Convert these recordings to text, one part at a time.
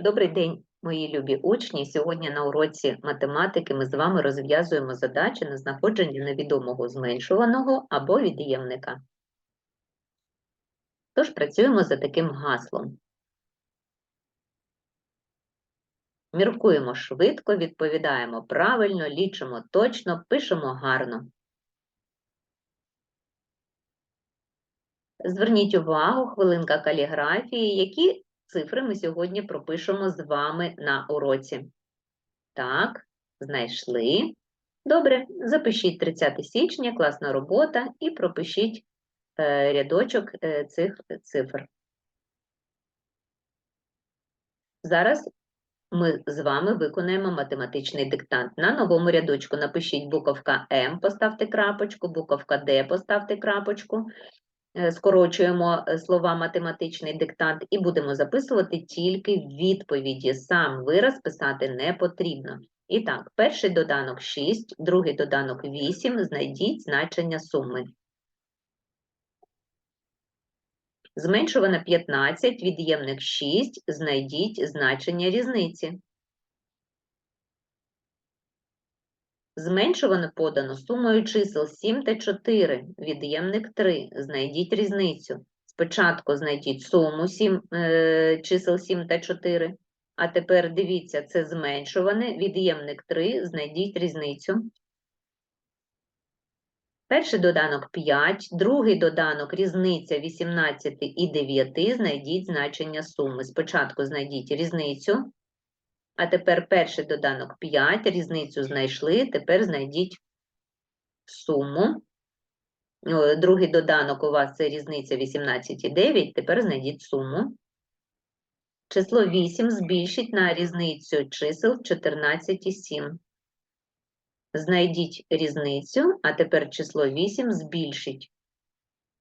Добрий день, мої любі учні. Сьогодні на уроці математики ми з вами розв'язуємо задачі на знаходження невідомого зменшуваного або від'ємника. Тож працюємо за таким гаслом. Міркуємо швидко, відповідаємо правильно, лічимо точно, пишемо гарно. Зверніть увагу, хвилинка каліграфії, які цифри ми сьогодні пропишемо з вами на уроці. Так, знайшли. Добре, запишіть 30 січня, класна робота, і пропишіть е, рядочок е, цих цифр. Зараз ми з вами виконаємо математичний диктант. На новому рядочку напишіть буковка М, поставте крапочку, буковка Д, поставте крапочку. Е, скорочуємо е, слова математичний диктант і будемо записувати тільки відповіді. Сам вираз писати не потрібно. І так, перший доданок 6, другий доданок 8, знайдіть значення суми. Зменшувано 15, від'ємник 6, знайдіть значення різниці. Зменшувано подано сумою чисел 7 та 4, від'ємник 3. Знайдіть різницю. Спочатку знайдіть суму 7, е, чисел 7 та 4, а тепер дивіться, це зменшуване, від'ємник 3, знайдіть різницю. Перший доданок 5, другий доданок різниця 18 і 9, знайдіть значення суми. Спочатку знайдіть різницю. А тепер перший доданок 5, різницю знайшли, тепер знайдіть суму. Другий доданок у вас це різниця 18,9, тепер знайдіть суму. Число 8 збільшіть на різницю чисел 14,7. Знайдіть різницю, а тепер число 8 збільшіть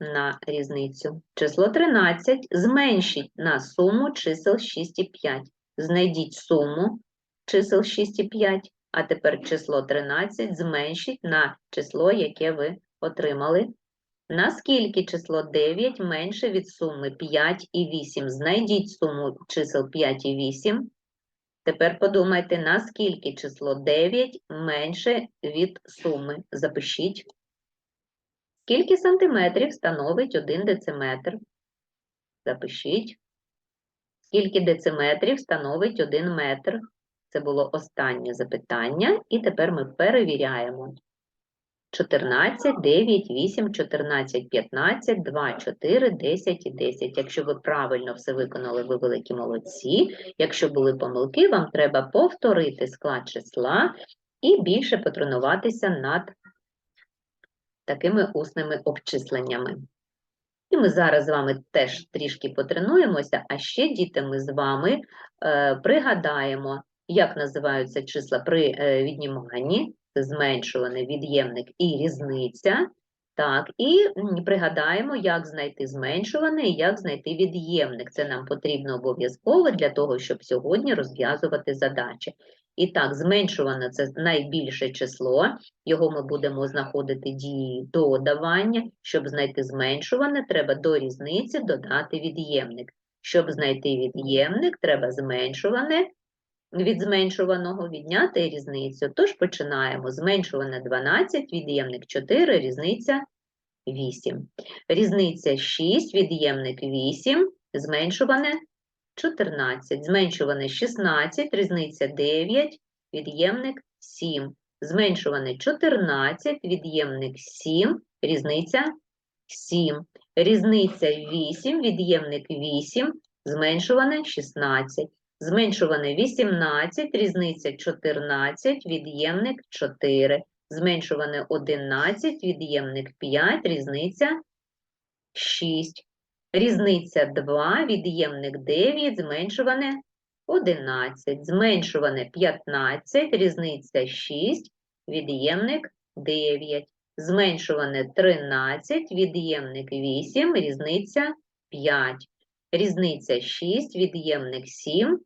на різницю. Число 13 зменшіть на суму чисел 6,5. Знайдіть суму чисел 6 і 5, а тепер число 13 зменшіть на число, яке ви отримали. Наскільки число 9 менше від суми 5 і 8? Знайдіть суму чисел 5 і 8. Тепер подумайте, наскільки число 9 менше від суми. Запишіть. Скільки сантиметрів становить 1 дециметр? Запишіть. Скільки дециметрів становить 1 метр? Це було останнє запитання, і тепер ми перевіряємо. 14, 9, 8, 14, 15, 2, 4, 10 і 10. Якщо ви правильно все виконали, ви великі молодці. Якщо були помилки, вам треба повторити склад числа і більше потренуватися над такими усними обчисленнями. І ми зараз з вами теж трішки потренуємося, а ще, діти, ми з вами е, пригадаємо, як називаються числа при е, відніманні, це зменшуваний від'ємник і різниця. Так, і пригадаємо, як знайти зменшуваний і як знайти від'ємник. Це нам потрібно обов'язково для того, щоб сьогодні розв'язувати задачі. І так, зменшуване це найбільше число, його ми будемо знаходити дією додавання. Щоб знайти зменшуване, треба до різниці додати від'ємник. Щоб знайти від'ємник, треба зменшуване від зменшуваного відняти різницю. Тож починаємо. Зменшуване 12, від'ємник 4, різниця 8. Різниця 6, від'ємник 8, зменшуване 14, зменшуване 16, різниця 9, від'ємник 7. Зменшуване 14, від'ємник 7, різниця 7. Різниця 8, від'ємник 8, зменшуване 16. Зменшуване 18, різниця 14, від'ємник 4. Зменшуване 11, від'ємник 5, різниця 6. Різниця 2, від'ємник 9, зменшуване 11. Зменшуване 15, різниця 6, від'ємник 9. Зменшуване 13, від'ємник 8, різниця 5. Різниця 6, від'ємник 7,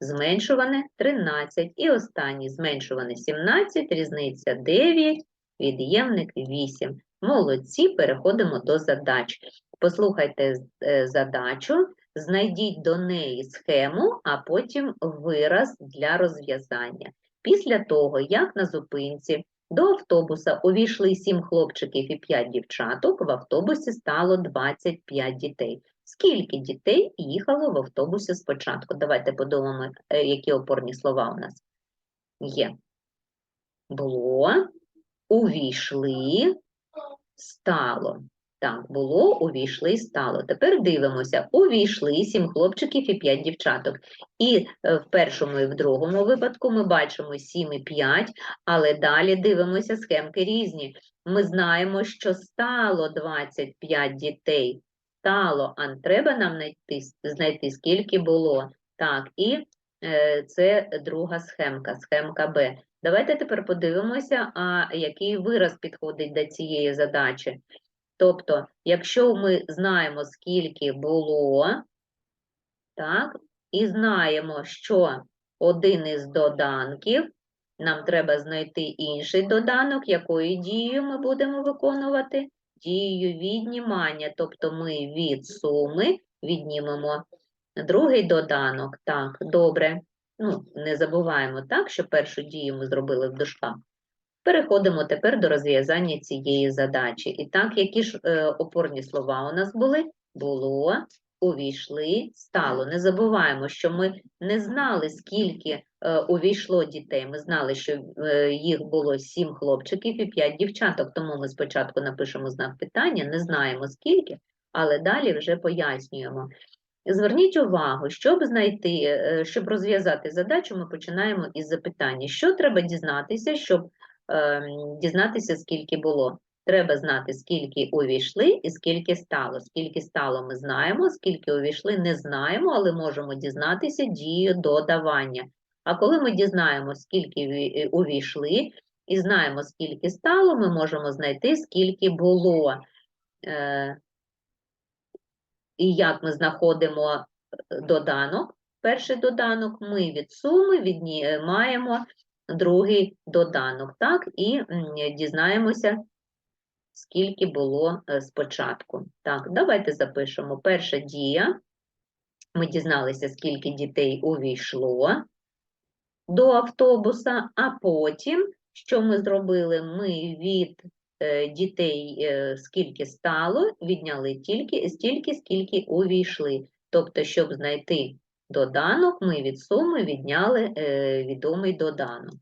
зменшуване 13. І останній зменшуване 17, різниця 9, від'ємник 8. Молодці, переходимо до задач. Послухайте е, задачу. Знайдіть до неї схему, а потім вираз для розв'язання. Після того, як на зупинці до автобуса увійшли 7 хлопчиків і 5 дівчаток, в автобусі стало 25 дітей. Скільки дітей їхало в автобусі спочатку? Давайте подумаємо, е, які опорні слова у нас є. Було, увійшли, стало. Так, було, увійшли, стало. Тепер дивимося. Увійшли сім хлопчиків і п'ять дівчаток. І е, в першому і в другому випадку ми бачимо 7 і 5, але далі дивимося, схемки різні. Ми знаємо, що стало 25 дітей. Стало, а треба нам знайти, знайти скільки було. Так, і е, це друга схемка, схемка Б. Давайте тепер подивимося, а який вираз підходить до цієї задачі. Тобто, якщо ми знаємо, скільки було, так, і знаємо, що один із доданків, нам треба знайти інший доданок, якою дією ми будемо виконувати? Дією віднімання, тобто ми від суми віднімемо другий доданок. Так, добре. Ну, не забуваємо так, що першу дію ми зробили в дужках. Переходимо тепер до розв'язання цієї задачі. І так, які ж е, опорні слова у нас були? Було, увійшли, стало. Не забуваємо, що ми не знали, скільки е, увійшло дітей. Ми знали, що е, їх було 7 хлопчиків і 5 дівчаток, тому ми спочатку напишемо знак питання, не знаємо скільки, але далі вже пояснюємо. Зверніть увагу, щоб знайти, щоб розв'язати задачу, ми починаємо із запитання, що треба дізнатися, щоб дізнатися, скільки було. Треба знати, скільки увійшли і скільки стало. Скільки стало, ми знаємо, скільки увійшли, не знаємо, але можемо дізнатися дією додавання. А коли ми дізнаємо, скільки е, увійшли, і знаємо, скільки стало, ми можемо знайти, скільки було. Е, І як ми знаходимо е, доданок, перший доданок, ми від суми віднімаємо другий доданок, так, і дізнаємося, скільки було е, спочатку. Так, давайте запишемо. Перша дія. Ми дізналися, скільки дітей увійшло до автобуса, а потім, що ми зробили? Ми від е, дітей, е, скільки стало, відняли тільки стільки, скільки увійшли. Тобто, щоб знайти доданок, ми від суми відняли е, відомий доданок.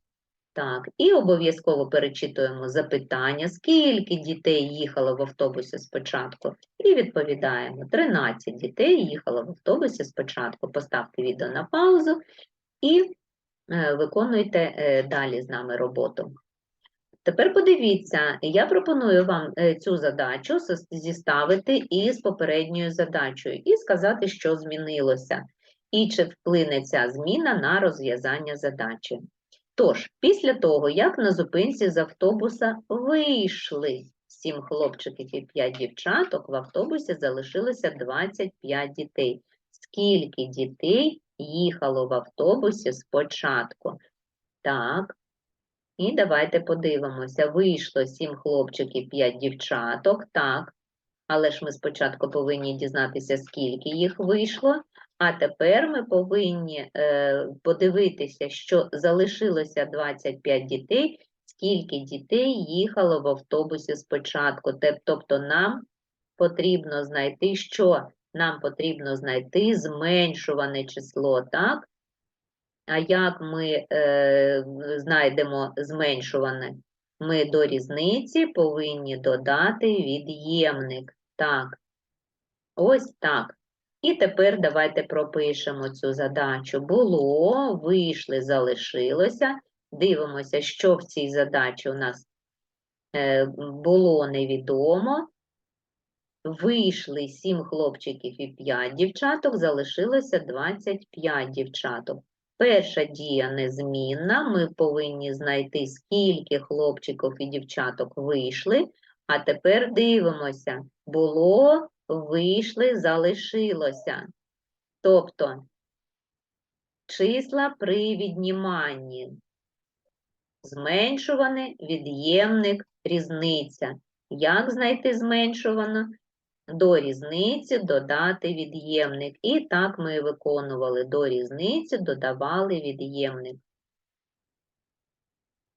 Так, і обов'язково перечитуємо запитання, скільки дітей їхало в автобусі спочатку, і відповідаємо, 13 дітей їхало в автобусі спочатку. Поставте відео на паузу і е, виконуйте е, далі з нами роботу. Тепер подивіться, я пропоную вам цю задачу зіставити із попередньою задачею і сказати, що змінилося, і чи вплине ця зміна на розв'язання задачі. Тож, після того, як на зупинці з автобуса вийшли сім хлопчиків і п'ять дівчаток, в автобусі залишилося 25 дітей. Скільки дітей їхало в автобусі спочатку? Так. І давайте подивимося. Вийшло сім хлопчиків, п'ять дівчаток. Так. Але ж ми спочатку повинні дізнатися, скільки їх вийшло. А тепер ми повинні е, подивитися, що залишилося 25 дітей, скільки дітей їхало в автобусі спочатку. Тобто нам потрібно знайти, що нам потрібно знайти зменшуване число, так? А як ми е, знайдемо зменшуване? Ми до різниці повинні додати від'ємник. Так, ось так. І тепер давайте пропишемо цю задачу. Було, вийшли, залишилося. Дивимося, що в цій задачі у нас е, було невідомо. Вийшли 7 хлопчиків і 5 дівчаток, залишилося 25 дівчаток. Перша дія незмінна. Ми повинні знайти, скільки хлопчиків і дівчаток вийшли. А тепер дивимося. Було, вийшли, залишилося. Тобто числа при відніманні. Зменшуване, від'ємник, різниця. Як знайти зменшуване? до різниці додати від'ємник. І так ми виконували до різниці, додавали від'ємник.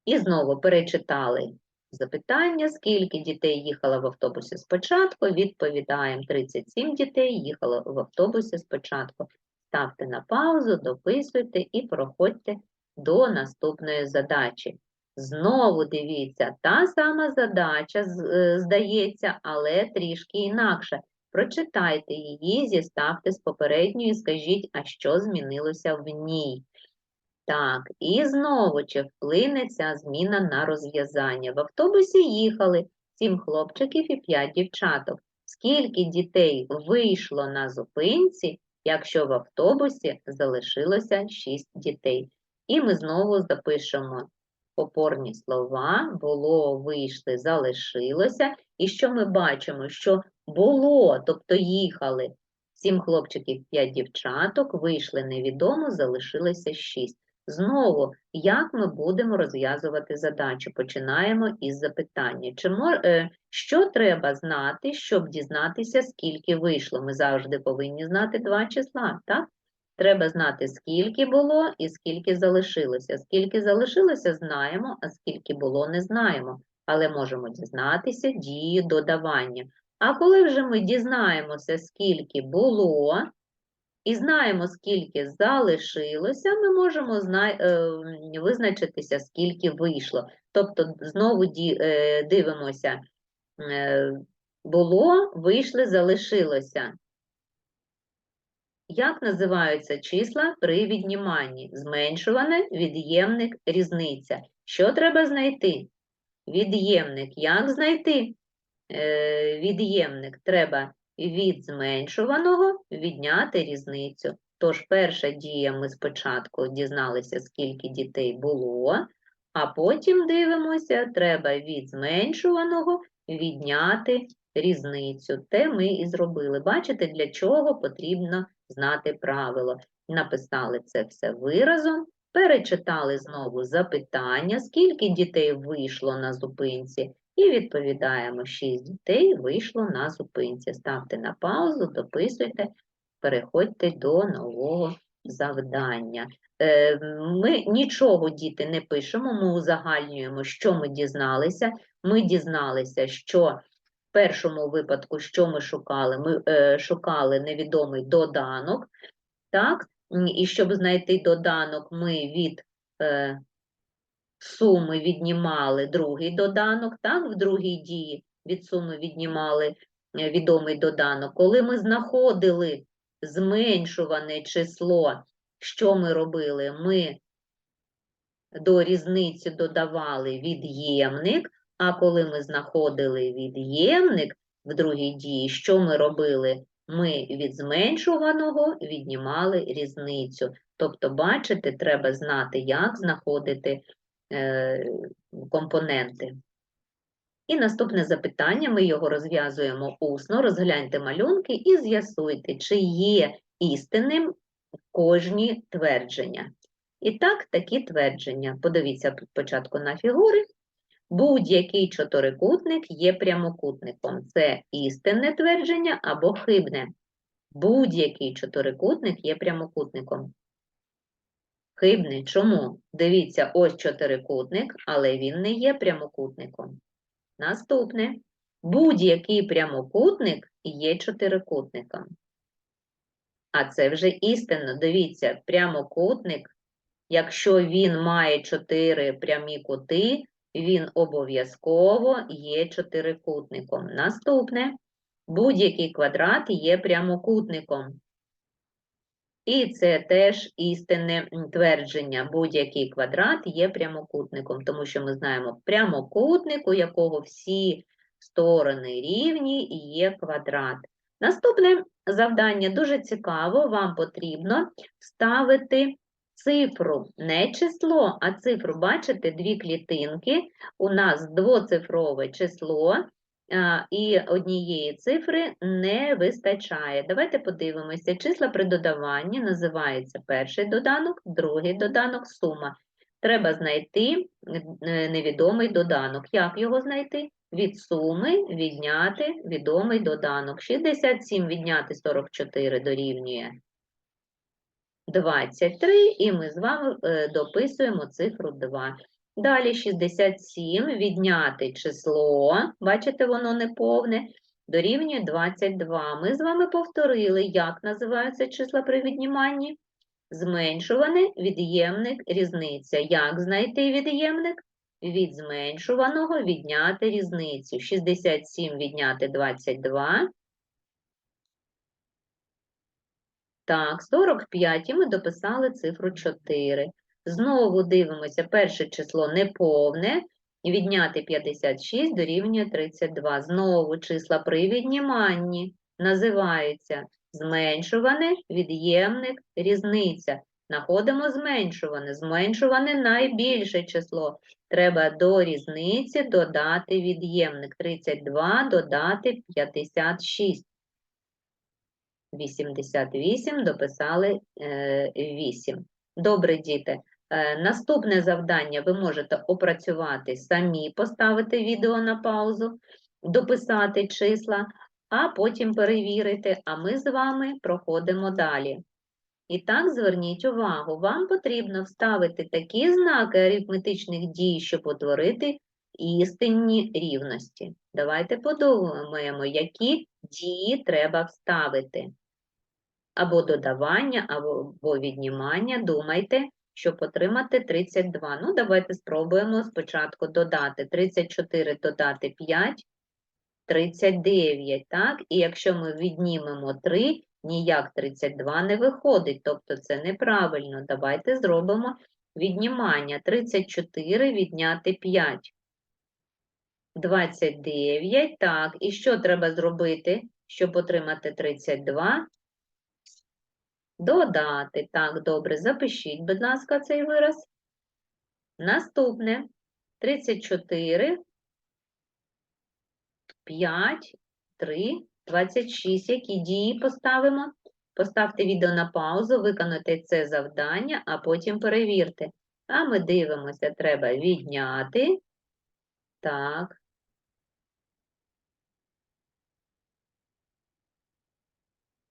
І знову перечитали запитання, скільки дітей їхало в автобусі спочатку. Відповідаємо 37 дітей їхало в автобусі спочатку. Ставте на паузу, дописуйте і проходьте до наступної задачі. Знову дивіться, та сама задача е, здається, але трішки інакше. Прочитайте її, зіставте з попередньою і скажіть, а що змінилося в ній. Так, і знову чи вплине ця зміна на розв'язання. В автобусі їхали сім хлопчиків і п'ять дівчаток. Скільки дітей вийшло на зупинці, якщо в автобусі залишилося шість дітей? І ми знову запишемо опорні слова, було, вийшли, залишилося. І що ми бачимо? Що було, тобто їхали сім хлопчиків, п'ять дівчаток, вийшли невідомо, залишилося шість. Знову, як ми будемо розв'язувати задачу? Починаємо із запитання. Чи мо- е, що треба знати, щоб дізнатися, скільки вийшло? Ми завжди повинні знати два числа, так? Треба знати, скільки було і скільки залишилося. Скільки залишилося, знаємо, а скільки було, не знаємо. Але можемо дізнатися дією додавання. А коли вже ми дізнаємося, скільки було, і знаємо, скільки залишилося, ми можемо е, визначитися, скільки вийшло. Тобто, знову е, дивимося, е, було, вийшли, залишилося. Як називаються числа при відніманні? Зменшуване, від'ємник, різниця. Що треба знайти? Від'ємник. Як знайти від'ємник? Треба від зменшуваного відняти різницю. Тож перша дія ми спочатку дізналися, скільки дітей було, а потім дивимося, треба від зменшуваного відняти різницю. Те ми і зробили. Бачите, для чого потрібно знати правило. Написали це все виразом, перечитали знову запитання, скільки дітей вийшло на зупинці, і відповідаємо, 6 дітей вийшло на зупинці. Ставте на паузу, дописуйте, переходьте до нового завдання. Е, Ми нічого, діти, не пишемо, ми узагальнюємо, що ми дізналися. Ми дізналися, що в першому випадку, що ми шукали? Ми е, шукали невідомий доданок, так? І щоб знайти доданок, ми від е, суми віднімали другий доданок, так? В другій дії від суми віднімали е, відомий доданок. Коли ми знаходили зменшуване число, що ми робили? Ми до різниці додавали від'ємник, а коли ми знаходили від'ємник в другій дії, що ми робили? Ми від зменшуваного віднімали різницю. Тобто, бачите, треба знати, як знаходити компоненти. І наступне запитання, ми його розв'язуємо усно, розгляньте малюнки і з'ясуйте, чи є істинним кожні твердження. І так, такі твердження. Подивіться спочатку на фігури. Будь-який чотирикутник є прямокутником. Це істинне твердження або хибне. Будь-який чотирикутник є прямокутником. Хибний. Чому? Дивіться, ось чотирикутник, але він не є прямокутником. Наступне. Будь-який прямокутник є чотирикутником. А це вже істинно. Дивіться, прямокутник, якщо він має чотири прямі кути, він обов'язково є чотирикутником. Наступне. Будь-який квадрат є прямокутником. І це теж істинне твердження. Будь-який квадрат є прямокутником, тому що ми знаємо прямокутник, у якого всі сторони рівні, і є квадрат. Наступне завдання дуже цікаво. Вам потрібно вставити цифру, не число, а цифру. Бачите, дві клітинки. У нас двоцифрове число, і однієї цифри не вистачає. Давайте подивимося. Числа при додаванні називається перший доданок, другий доданок, сума. Треба знайти е, невідомий доданок. Як його знайти? від суми відняти відомий доданок. 67 відняти 44 дорівнює 23, і ми з вами е, дописуємо цифру 2. Далі 67 відняти число, бачите, воно не повне, дорівнює 22. Ми з вами повторили, як називаються числа при відніманні. Зменшуване, від'ємник, різниця. Як знайти від'ємник? Від зменшуваного відняти різницю. 67 відняти 22. Так, 45 і ми дописали цифру 4. Знову дивимося, перше число неповне, відняти 56 дорівнює 32. Знову числа при відніманні називаються зменшуване, від'ємник, різниця. Находимо зменшуване. Зменшуване найбільше число. Треба до різниці додати від'ємник. 32 додати 56. 88 дописали е, 8. Добре, діти. Е, Наступне завдання ви можете опрацювати самі, поставити відео на паузу, дописати числа, а потім перевірити, а ми з вами проходимо далі. І так, зверніть увагу, вам потрібно вставити такі знаки арифметичних дій, щоб утворити істинні рівності. Давайте подумаємо, які дії треба вставити. Або додавання, або віднімання. Думайте, щоб отримати 32. Ну, давайте спробуємо спочатку додати 34 додати 5, 39, так? І якщо ми віднімемо 3, ніяк 32 не виходить, тобто це неправильно. Давайте зробимо віднімання. 34 відняти 5. 29, так. І що треба зробити, щоб отримати 32? Додати. Так, добре, запишіть, будь ласка, цей вираз. Наступне. 34, 5, 3, 26. Які дії поставимо? Поставте відео на паузу, виконайте це завдання, а потім перевірте. А ми дивимося, треба відняти. Так.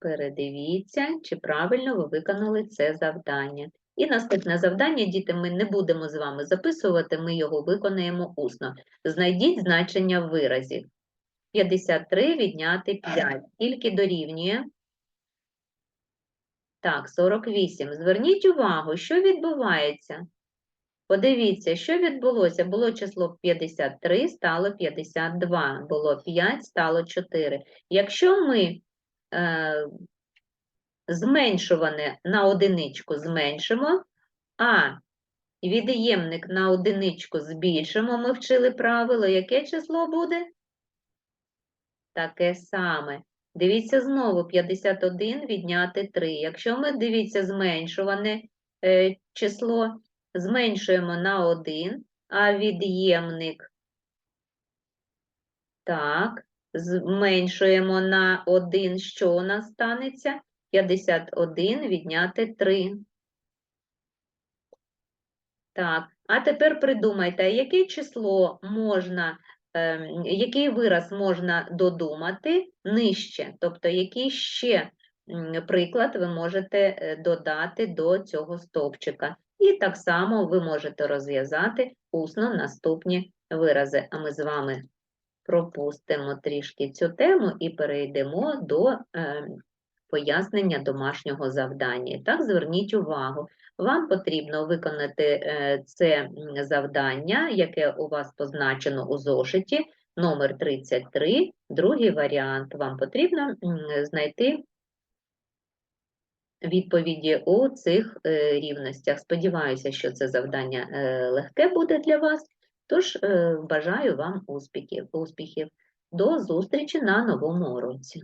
Передивіться, чи правильно ви виконали це завдання. І наступне завдання, діти, ми не будемо з вами записувати, ми його виконаємо усно. Знайдіть значення виразів. 53 відняти 5. Скільки дорівнює? Так, 48. Зверніть увагу, що відбувається. Подивіться, що відбулося. Було число 53, стало 52. Було 5, стало 4. Якщо ми е, зменшуване на одиничку зменшимо, а від'ємник на одиничку збільшимо, ми вчили правило, яке число буде? Таке саме. Дивіться знову 51 відняти 3. Якщо ми, дивіться, зменшуване е, число, зменшуємо на 1, а від'ємник, так, зменшуємо на 1, що у нас станеться? 51 відняти 3. Так, а тепер придумайте, яке число можна, е, який вираз можна додумати нижче, тобто який ще приклад ви можете е, додати до цього стовпчика. І так само ви можете розв'язати усно наступні вирази. А ми з вами пропустимо трішки цю тему і перейдемо до е, пояснення домашнього завдання. Так, зверніть увагу, вам потрібно виконати е, це завдання, яке у вас позначено у зошиті, номер 33, другий варіант. Вам потрібно знайти відповіді у цих е, рівностях. Сподіваюся, що це завдання легке буде для вас. Тож е, бажаю вам успіхів. успіхів. До зустрічі на новому уроці.